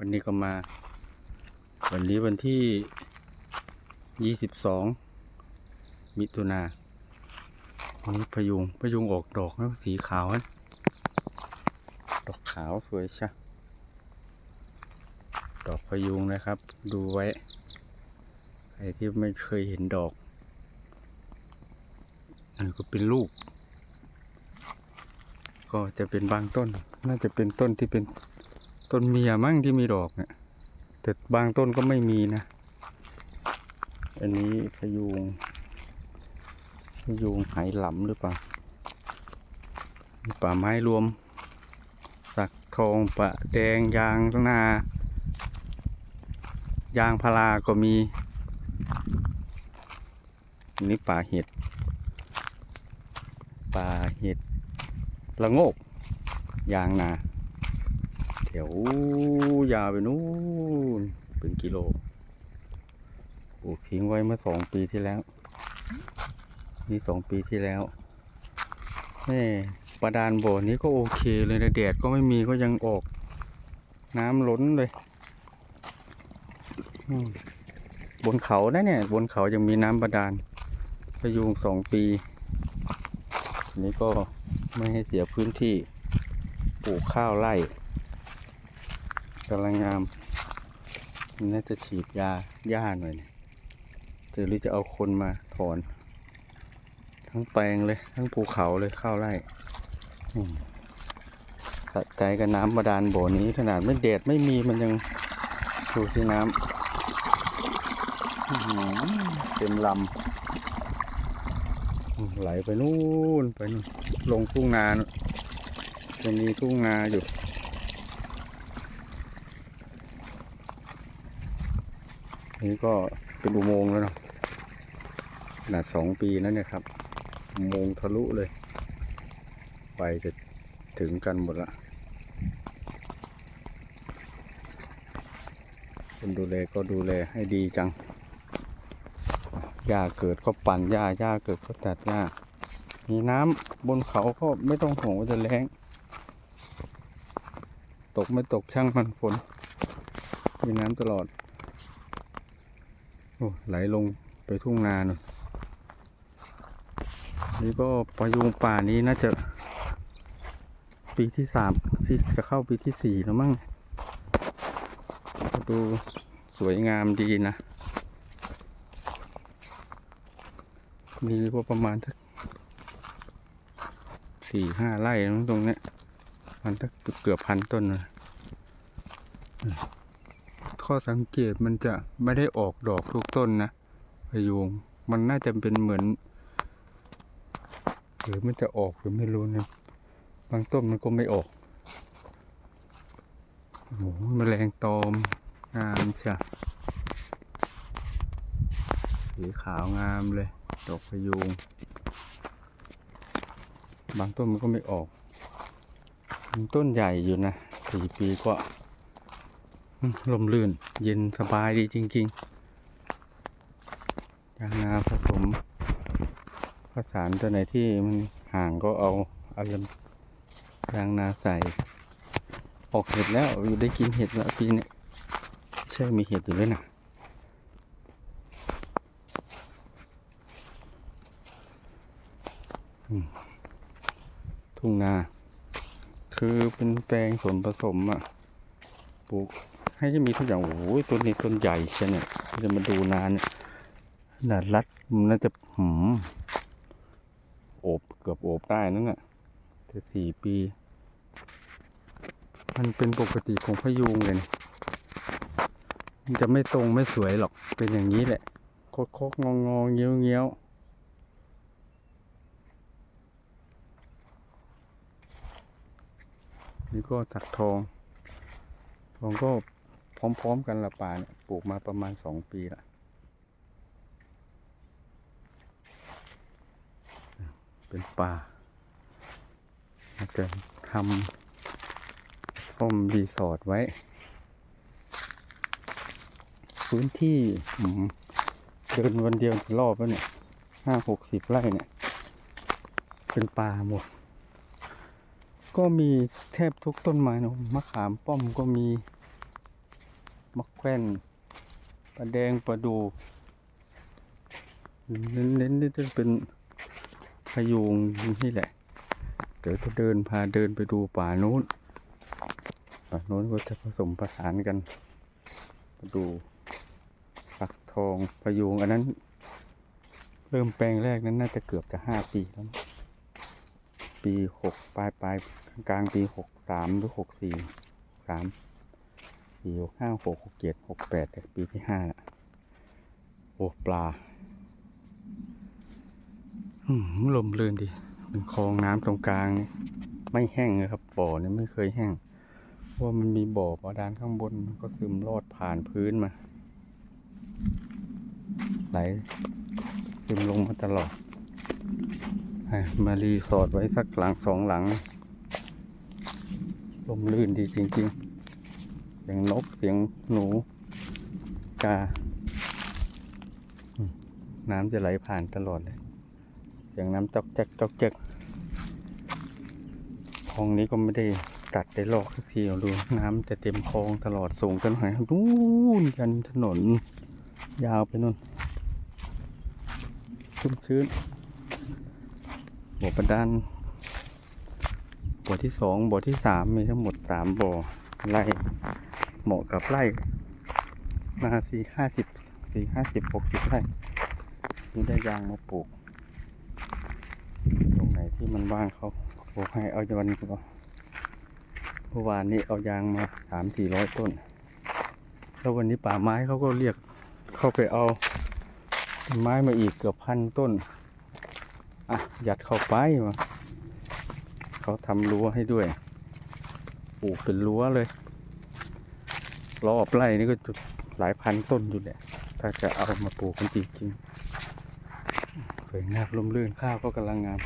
วันนี้ก็มา วันนี้วันที่ยี่สิบสองมิถุนาวันนี้พยุงพยุงออกดอกแล้วสีขาวนะดอกขาวสวยชะดอกพยุงนะครับ ดูไว้ใครที่ไม่เคยเห็นดอกอันก็เป็นลูก ก็จะเป็นบางต้น น่าจะเป็นต้นที่เป็น ต้นเมียมั่งที่มีดอกเนี่ยแต่บางต้นก็ไม่มีนะ อันนี้พยูงพยูงไหหลำหรือเปล่าป่าไม้รวม สักทองปะแดงยางนายางพาราก็มีอันนี้ป่าเห็ด ป่าเห็ดละโงกยางนา แถวยาวไปนู้นเป็นกิโลปลูกทิ้งไว้เมื่อสองปีที่แล้ว นี่สองปีที่แล้วแม่ประดานบ่อนี้ก็โอเคเลยนะแดดก็ไม่มีก็ยังออก น้ำล้นเลยบนเขานะเนี่ย บนเขายังมีน้ำประดานพยุงสองปี นี้ก็ไม่ให้เสียพื้นที่ปลูกข้าวไร่ กำลังงามน่าจะฉีดยาหญ้าหน่อยเนี่ยหรือจะเอาคนมาถอน ทั้งแปลงเลย ทั้งภูเขาเลยข้าวไร่สะใจกับน้ำบาดาลบ่อนี้ขนาดไม่แดดไม่มีมันยังดูที่น้ำเต็มลำไหลไปนู่นไปนู่นลงทุ่งนานจะมีทุ่งนาอยู่ นี่ก็เป็นอุโมงค์แล้วเนาะขนาดสองปีแล้วเนี่ยครับ อุโมงค์ทะลุเลยไปจะถึงกันหมดละคนดูแลก็ดูแลให้ดีจังหญ้าเกิดก็ปั่นหญ้าหญ้าเกิดก็ตัดหญ้ามีน้ำบนเขาก็ไม่ต้องห่วงว่าจะแล้ง ตกไม่ตกช่างมันฝนมีน้ำตลอด โอ้ไหลลงไปทุ่งนาหนนนี่ก็พายุงป่านี้น่าจะปีที่สามที่จะเข้าปีที่สี่แล้วมั้งดูสวยงามดีนะ มีว่าประมาณสักสี่ห้าไร่ตรงเนี้ยมันสักเกือบพันต้นเลย ข้อสังเกตมันจะไม่ได้ออกดอกทุกต้นนะพยูงมันน่าจะเป็นเหมือน หรือมันจะออกหรือไม่รู้นะบางต้นมันก็ไม่ออกโอ้โหแมลงตอมงามจ้ะสีขาวงามเลย ดอกพยูงบางต้นมันก็ไม่ออก ต้นใหญ่อยู่นะสี่ปีก็ ลมลื่น เย็นสบายดีจริงๆยางนาผสมผสานตัวไหนที่มันห่างก็เอาเอายางนาใส่ ออกเห็ดแล้วอยู่ได้กินเห็ดแล้วปีนี้ใช่มีเห็ดอยู่ด้วยนะทุ่งนา คือเป็นแปลงสวนผสมอะ ปลูก ให้จะมีทุกอย่างโอ้โหต้นนี้ต้นใหญ่ใช่เนี่ยจะมาดูนานเนี่ยขนารัดมันน่าจะหืมโอบเกือบโอบได้นั่นน่ะแต่สี่ปี มันเป็นปกติของพยูงเลยมันจะไม่ตรงไม่สวยหรอกเป็นอย่างนี้แหละโคกโคกงองงเงี้ยวเงี้ยวนี่ก็สักทองทองก็ พร้อมๆกันละป่าเนี่ยปลูกมาประมาณสองปีละเป็นป่าอาจจะทำป้อมรีสอร์ทไว้ พื้นที่เดินวันเดียวรอบแล้วเนี่ยห้าหกสิบไร่เนี่ย เป็นป่าหมด ก็มีแทบทุกต้นไม้นะมะขามป้อมก็มี มะแขวนปลาแดงปลาดูเน้นเน้นๆนี่จะเป็นพยูงนี่แหละ เดี๋ยวจะเดินพาเดินไปดูป่านู้นป่านู้นก็จะผสมผสานกันมาดูปักทองพยูงอันนั้น เริ่มแปลงแรกนั้นน่าจะเกือบจะห้าปีแล้ว ปีหกปลายปลายกลางปีหกสามหรือหกสี่สาม ปีหกห้าหกหกเจ็ดหกแปดแต่ปีที่ห้าน่ะโอ้ปลาอืมลมเลื่นดีเป็นคลองน้ำตรงกลางนี่ไม่แห้งเลยครับ บ่อนี่ไม่เคยแห้งเพราะว่ามันมีบ่อบาดาลข้างบนก็ซึมลอดผ่านพื้นมา ไหลซึมลงมาตลอดมารีสอร์ทไว้สักหลังสองหลัง ลมลื่นดีจริง ๆ สียงนกเสียงหนูกา น้ำจะไหลผ่านตลอดเลย เสียงน้ำจอกแจ๊กจอกแจ๊กคลองนี้ก็ไม่ได้ตัดได้ลอกสักทีเอาดู น้ำจะเต็มคลองตลอดสูงกันหน่อยนู่นยันถนน ยาวไปนู่นชุ่มชื้นบ่อประดานบ่อที่สองบ่อที่สามมีทั้งหมดสามบ่อไร่ เหมาะกับไร่มาสี่ห้าสิบสี่ห้าสิบหกสิบไร่นี่ได้ยางมาปลูก ตรงไหนที่มันว่างเขาปลูกให้เอาวันก็เมื่อวานนี้เอายางมาสามสี่ร้อยต้น แล้ววันนี้ป่าไม้เขาก็เรียกเข้าไปเอาไม้มาอีกเกือบพันต้น อะหยัดเข้าไปมาเขาทำรั้วให้ด้วย ปลูกเป็นรั้วเลย รอบไร่นี่ก็จุดหลายพันต้นอยู่แหละถ้าจะเอามาปลูกกันจริงๆสวยงามลมลื่นข้าวก็กำลังงาม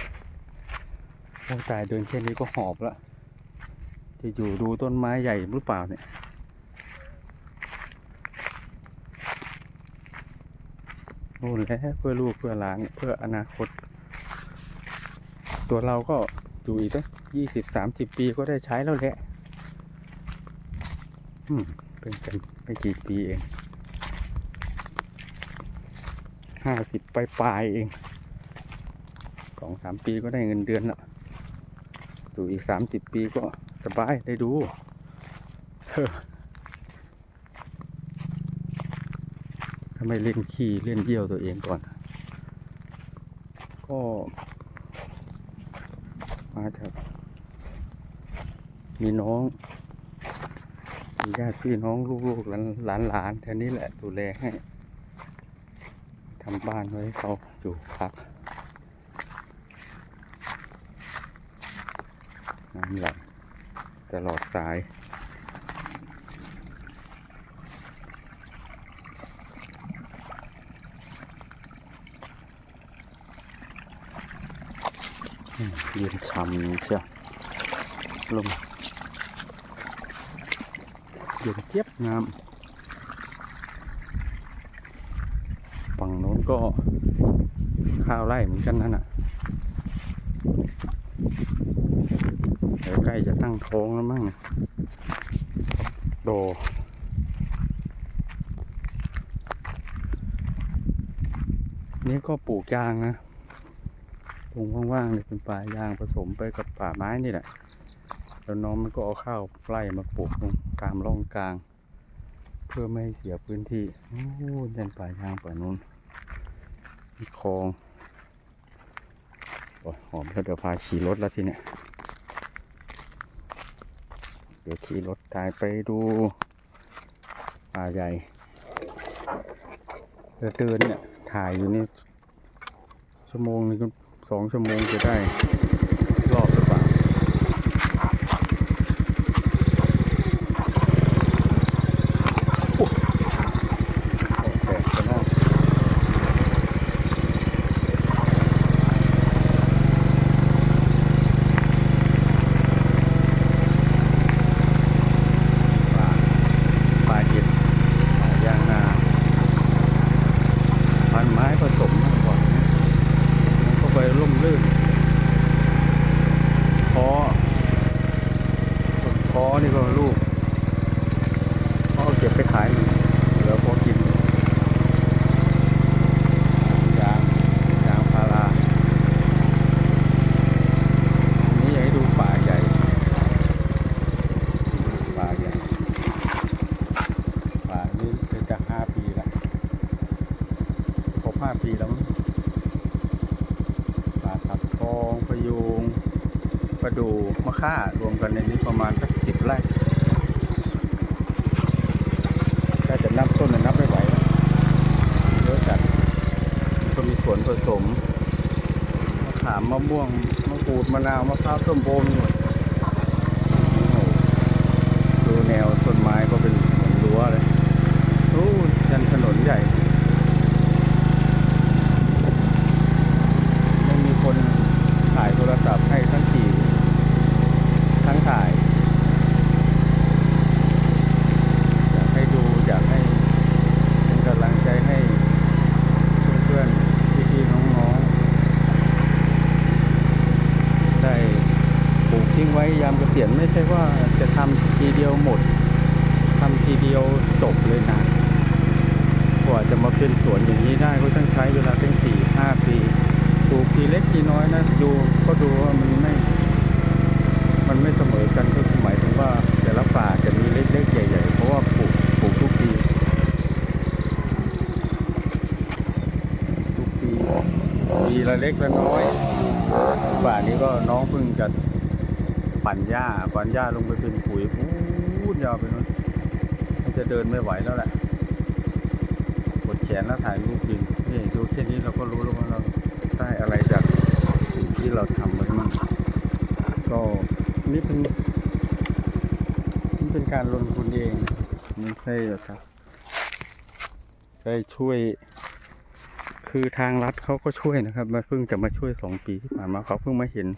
โอ้ตายเดินแค่นี้ก็หอบละจะอยู่ดูต้นไม้ใหญ่หรือเปล่าเนี่ยนู่นแหละเพื่อลูกเพื่อหลานเพื่ออนาคต ตัวเราก็อยู่อีกสักยี่สิบสามสิบปีก็ได้ใช้แล้วแหละ อืม เป็นกันไม่กี่ปีเองห้าสิบปลายปลายเองสองสามปีก็ได้เงินเดือนล้วอยู่อีกสามสิบปีก็สบายได้ดูเออถ้าไม่เล่นขี้เล่นเยี่ยวตัวเองก่อน ก็มาจากมีน้อง ญาติพี่น้องลูกๆหลานหลานหลานแถวนี้แหละดูแลให้ทำบ้านไว้เขาอยู่พักน้ำไหลตลอดสายอืมเย็นช่ำเชียวลม เย็นเจี๊ยบน้ำฝั่งโน้นก็ข้าวไร่เหมือนกันนั่นน่ะเดี๋ยวใกล้จะตั้งท้องแล้วมั้งโดนี่ก็ปลูกยางนะตรงว่างๆเนี่ยเป็นป่ายางผสมไปกับป่าไม้นี่แหละ แล้วน้องมันก็เอาข้าวไร่มาปลูกตรง กลางร่องกลาง เพื่อไม่ให้เสียพื้นที่โอ้ยันป่ายางป่านู้นมีคลองโอ้ยหอมแล้วเดี๋ยวพาขี่รถแล้วสิเนี่ย เดี๋ยวขี่รถตายไปดูป่าใหญ่เดินเดินเนี่ยถ่ายอยู่นี่ชั่วโมงนึงสองชั่วโมงจะได้ รอบหรือเปล่าโอ้แตกไปแล้วป่าป่าเห็ดป่ายางนา พันไม้ ผสมมากกว่าก็ไปร่มรื่น ไปขายหน่อยเหลือพอกินยางยางพาราอันนี้อยากให้ดูป่าใหญ่ ป่าใหญ่ ป่านี้เป็นจะห้าปีละครบห้าปีแล้วมั้งป่าสักทองพะยูงประดูมะค่ารวมกันในนี้ประมาณสักสิบไร่ ถ้าจะนับต้นน่ะนับไม่ไหวแล้วเยอะจัดมันก็มีสวน ผสมมะขามมะม่วงมะกรูดมะนาวมะพร้าวส้มโอมีหมดโอ้โหดูแนวต้นไม้ก็เป็นเหมือนรั้วเลยโอ้ยันถนนใหญ่ ไม่มีคนถ่ายโทรศัพท์ให้ทั้งขี่ทั้งถ่าย อยากให้ดูอยากให้เป็นกำลังใจให้เพื่อนๆพี่ๆน้องๆ ได้ปลูกทิ้ง ไว้ยามเกษียณไม่ใช่ว่าจะทำทีเดียวหมดทำทีเดียวจบเลยนะกว่าจะมาเป็นสวนอย่างนี้ได้ก็ต้องใช้เวลาเป็นสี่ห้าปีปลูกทีเล็กทีน้อยนะดูก็ดูว่ามันไม่ มันไม่เสมอกันก็หมายถึงว่าแต่ละป่าจะมีเล็กๆใหญ่ๆเพราะว่าปลูกปลูกทุกปีทุกปีปีละเล็กละน้อยป่านี้ก็น้องเพิ่งจะ ปั่นหญ้าปั่นหญ้าลงไปเป็นปุ๋ยพูดยาวไปนู้นมันจะเดินไม่ไหวแล้วแหละกดแขนแล้วถ่ายรูปยิงนี่ดูแค่นี้เราก็รู้แล้วว่าเราได้อะไรจากสิ่งที่เราทำไปมั่งก็นี่เป็นนี่เป็นการลงทุนเองไม่ใช่หรอกครับได้ช่วย คือทางรัฐเขาก็ช่วยนะครับมาเพิ่งจะมาช่วยสองปีที่ผ่านมาเขาเพิ่งมาเห็น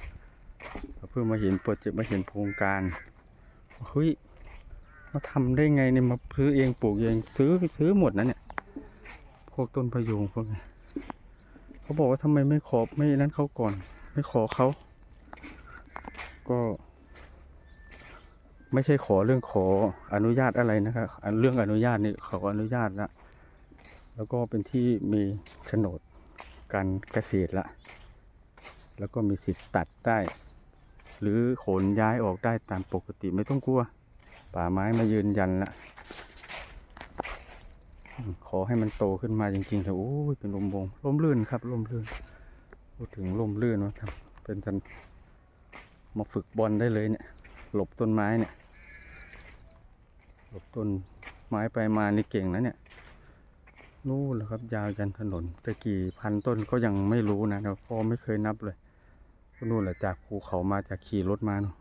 เพิ่งมาเห็นโปรเจกต์มาเห็นโครงการเฮ้ยมาทำได้ไงเนี่ยมาซื้อเองปลูกเองซื้อซื้อหมดนะเนี่ยพวกต้นพะยูงพวกนี้เขาบอกว่าทำไมไม่ขอไม่นั้นเขาก่อน ไม่ขอเขาก็ ไม่ใช่ขอเรื่องขออนุญาตอะไรนะครับเรื่องอนุญาตนี่เขาอนุญาตแล้วแล้วก็เป็นที่มีโฉนดการเกษตรละ แล้วก็มีสิทธิ์ตัดได้ หรือขนย้ายออกได้ตามปกติไม่ต้องกลัว ป่าไม้มายืนยันละขอให้มันโตขึ้นมาจริงๆเถอะโอ้ยเป็นลมบงลมลื่นครับลมลื่นพูดถึงลมลื่นนะครับ เป็นสันมาฝึกบอลได้เลยเนี่ย หลบต้นไม้เนี่ย หลบต้นไม้ไปมานี่เก่งนะเนี่ยนู่นแหละครับ ยาวยันถนนต่กี่พันต้นก็ยังไม่รู้นะเราพ่อไม่เคยนับเลย ก็นู่นแหละจากภูเขามาจากขี่รถมาเนาะ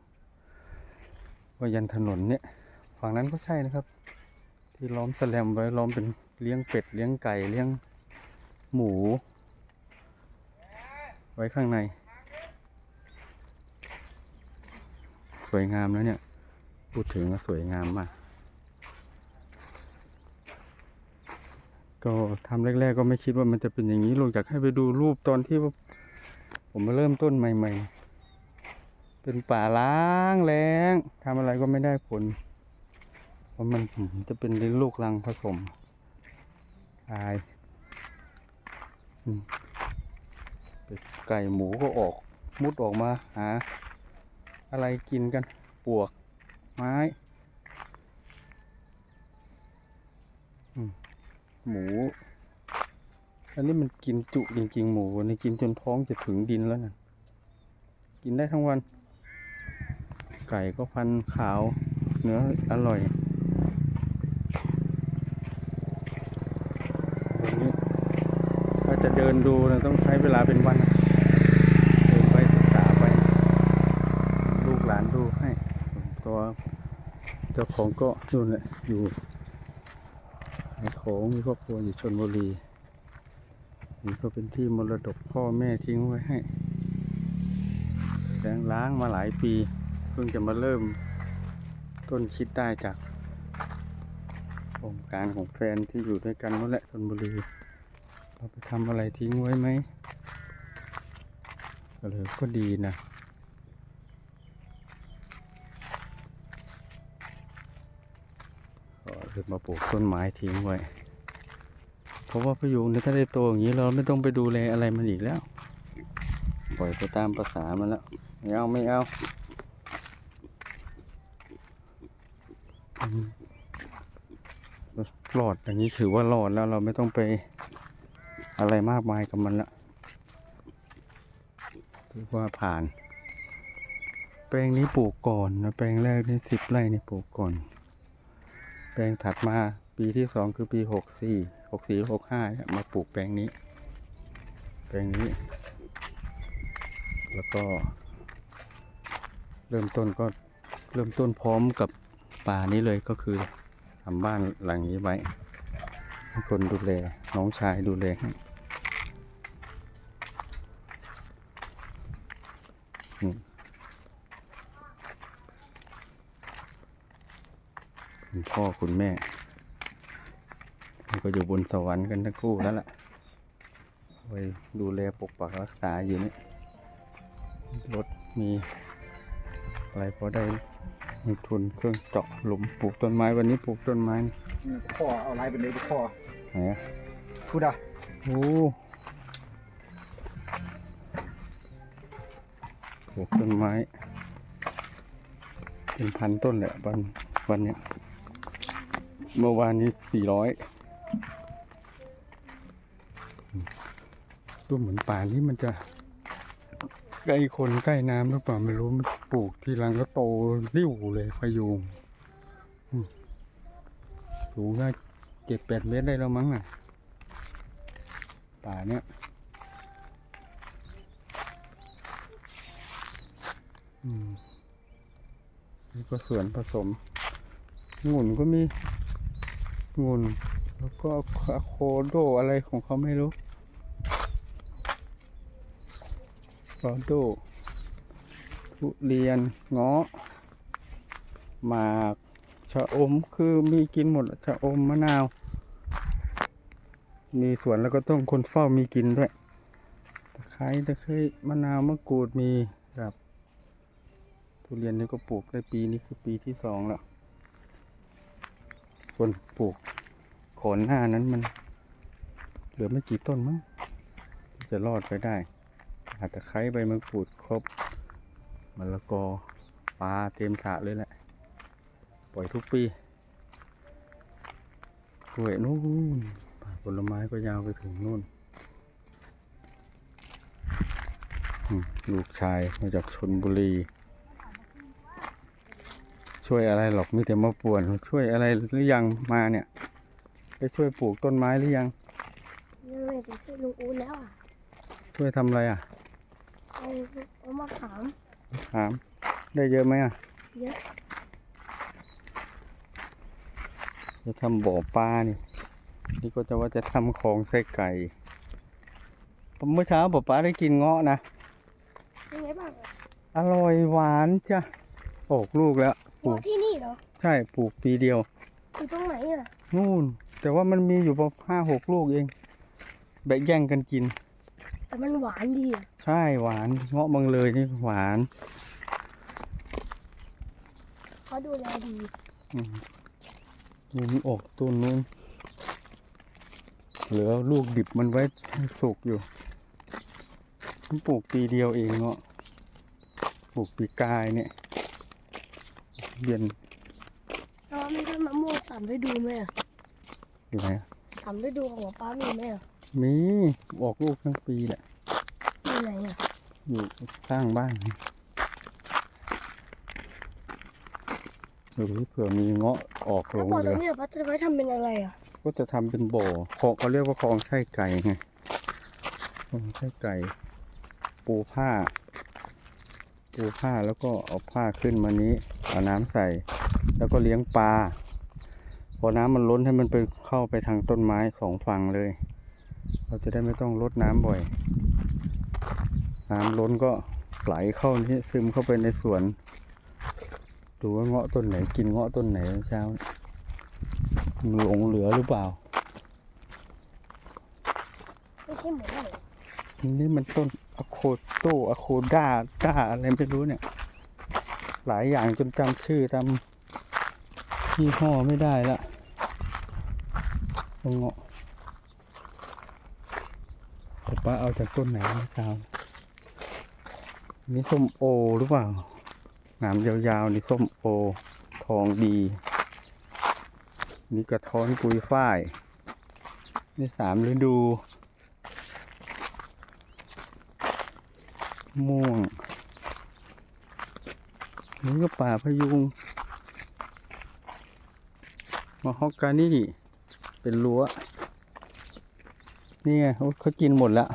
ก็ยันถนนเนี่ย ฝั่งนั้นก็ใช่นะครับ ที่ล้อมแสลมไว้ล้อมเป็นเลี้ยงเป็ดเลี้ยงไก่เลี้ยงหมู ไว้ข้างใน สวยงามแล้วเนี่ย พูดถึงก็สวยงามมาก ก็ทำแรก ๆ ก็ไม่คิดว่ามันจะเป็นอย่างนี้ลงจากให้ไปดูรูปตอนที่ว่า ผมมาเริ่มต้นใหม่ ๆ เป็นป่าล้างแล้งทำอะไรก็ไม่ได้ผล เพราะมันจะเป็นลูกรังผสมตายเป็ดไก่หมูก็ออก มุดออกมาหา อะไรกินกันปวก ไม้หมู อันนี้มันกินจุจริงๆ หมูนนี้กินจนท้องจะถึงดินแล้วนะกินได้ทั้งวัน ไก่ก็พันขาว เนื้ออร่อยวันนี้ถ้าจะเดินดูนะต้องใช้เวลาเป็นวันเดินไปศึกษาไป ลูกหลานดูให้ ตัวเจ้าของก็นู่นแหละอยู่ขายของมีครอบครัวอยู่ชนบุรี นี่ก็เป็นที่มรดกพ่อแม่ทิ้งไว้ให้แล้งล้างมาหลายปี เพิ่งจะมาเริ่มต้นคิดได้จากโครงการของแฟนที่อยู่ด้วยกันนั่นแหละชนบุรีเราไปทำอะไรทิ้งไว้ไหมก็เลยก็ดีนะก็เลจะมาปลูกต้นไม้ทิ้งไว้ เพราะว่าพยุงเนี่ยถ้าได้โตอย่างนี้เราไม่ต้องไปดูแลอะไรมันอีกแล้ว ปล่อยไปตามภาษามันแล้วไม่เอาไม่เอาอืมรอดอย่างนี้ถือว่ารอดแล้วเราไม่ต้องไปอะไรมากมายกับมันละถือว่าผ่าน แปลงนี้ปลูกก่อนนะแปลงแรกนี่สิบไร่นี่ปลูกก่อน แปลงถัดมาปีที่สองคือปีหกสี่ หกสี่หกห้ามาปลูกแปลงนี้ แปลงนี้ แล้วก็ เริ่มต้นก็เริ่มต้นพร้อมกับป่านี้เลยก็คือทำบ้านหลังนี้ไว้ให้คนดูแลน้องชายดูแลให้คุณพ่อคุณแม่ ก็อยู่บนสวรรค์กันทั้งคู่แล้วล่ะไว้ดูแลปกปักรักษาอยู่นี่รถมีอะไรพอได้มีทุนเครื่องเจาะหลุมปลูกต้นไม้วันนี้ปลูกต้นไม้นี่นี่พ่อเอาลายเป็นเลยพ่อไหนอะพูดอะโอ้ปลูกต้นไม้ เป็นพันต้นแหละวันวันเนี้ยเมื่อวานนี้สี่ร้อย ดูเหมือนป่านี้มันจะใกล้คนใกล้น้ำหรือเปล่าไม่รู้มันปลูกทีหลังก็โตริ้วเลยพยุงสูงได้เจ็ดแปดเมตรได้แล้วมั้งน่ะป่าเนี้ยอืมนี่ก็สวนผสมงุ่นก็มีงุ่นแล้วก็โคโดอะไรของเขาไม่รู้ รอโดทุเรียนเงาะหมากชะอมคือมีกินหมดชะอมมะนาว มีสวนแล้วก็ต้องคนเฝ้ามีกินด้วยตะไคร้ตะไคร้มะนาวมะกรูดมีครับทุเรียนนี่ก็ปลูกได้ปีนี้คือปีที่สองแล้วส่วนปลูกโขนหน้านั้นมัน เหลือไม่กี่ต้นมั้งจะรอดไปได้าจจะไคร้ใบมะกรูดครบมะละกอปลาเต็มสระเลยแหละ ปล่อยทุกปีกล้วยนู่นป่าผลไม้ก็ยาวไปถึงนู่นอืมลูกชายมาจากชนบุรี ช่วยอะไรหรอกมีแต่มาป่วน ช่วยอะไรหรือยังมาเนี่ย ไปช่วยปลูกต้นไม้หรือยังยังไม่ไปช่วยลุงอู๊ดแล้วอะ ช่วยทำอะไรอะ เอาเอามาขามถาม ได้เยอะไหมอะ เยอะ จะทำบ่อปลานี่ นี่ก็จะว่าจะทำของใส่ไก่เมื่อเช้าป๊าป๊าได้กินเงาะนะยังไงบ้างอะอร่อยหวานจ้ะ ออกลูกแล้วปหัลูวกที่นี่เหรอ ใช่ ปลูกปีเดียว อยู่ตรงไหนอะ นู่น แต่ว่ามันมีอยู่ประมาณห้าหกลูกเอง แบ่งแย่งกันกิน แต่มันหวานดีอะ ใช่หวานเงาะเมืองเลยนี่หวานเขาดูแลดีอืมนี่มันออกต้นนู้นเหลือลูกดิบมันไว้ให้สุกอยู่มันปลูกปีเดียวเองเงาะปลูกปีกายเนี่ยเดือนแล้วไม่ได้มะม่วงสามฤดูไหมอะอยู่ไหนอะสามฤดูของป้ามีไหมอะมีออกลูกทั้งปีแหละมี ไหนอะอยู่ข้างบ้านหรือเผื่อมีเงาะออกหลแล้วงบ่อเหตรลืงอนี้ป้าจะไว้ทำเป็นอะไรอะก็จะทำเป็นบ่อคลองเขาเรียกว่าคลองไส้ไก่ไงคลองไส้ไก่ ปูผ้า ปูผ้าแล้วก็เอาผ้าขึ้นมานี้เอาน้ำใส่ แล้วก็เลี้ยงปลาพอน้ำมันล้นให้มันไปเข้าไปทางต้นไม้สองฝั่งเลย เราจะได้ไม่ต้องรดน้ำบ่อย น้ำล้นก็ไหลเข้านี่ซึมเข้าไปในสวน ดูว่าเงาะต้นไหนกินเงาะต้นไหนเช้าหลงเหลือหรือเปล่าไม่ใช่หมูนี่มันต้นอะโคโตอะโคด้าด้าอะไรไม่รู้เนี่ย หลายอย่างจนจำชื่อจำยี่ห้อไม่ได้ละเงาะป้าเอาจากต้นไหนเช้า นี่ส้มโอหรือเปล่าหนามยาวๆนี่ส้มโอ ทองดี นี่กระท้อนปุยฝ้าย นี่สามฤดู ม่วง นี่ก็ป่าพยุงมาฮอกกานี่ เป็นรั้วนี่ไงเขากินหมดแล้ว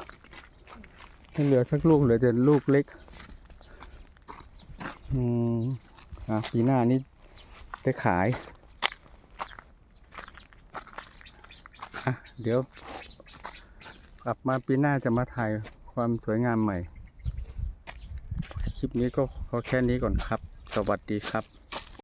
ไม่เหลือสักลูกเหลือแต่ลูกเล็ก อืม นะปีหน้านี้ได้ขายอะเดี๋ยวกลับมาปีหน้าจะมาถ่ายความสวยงามใหม่ คลิปนี้ก็ขอแค่นี้ก่อนครับ สวัสดีครับ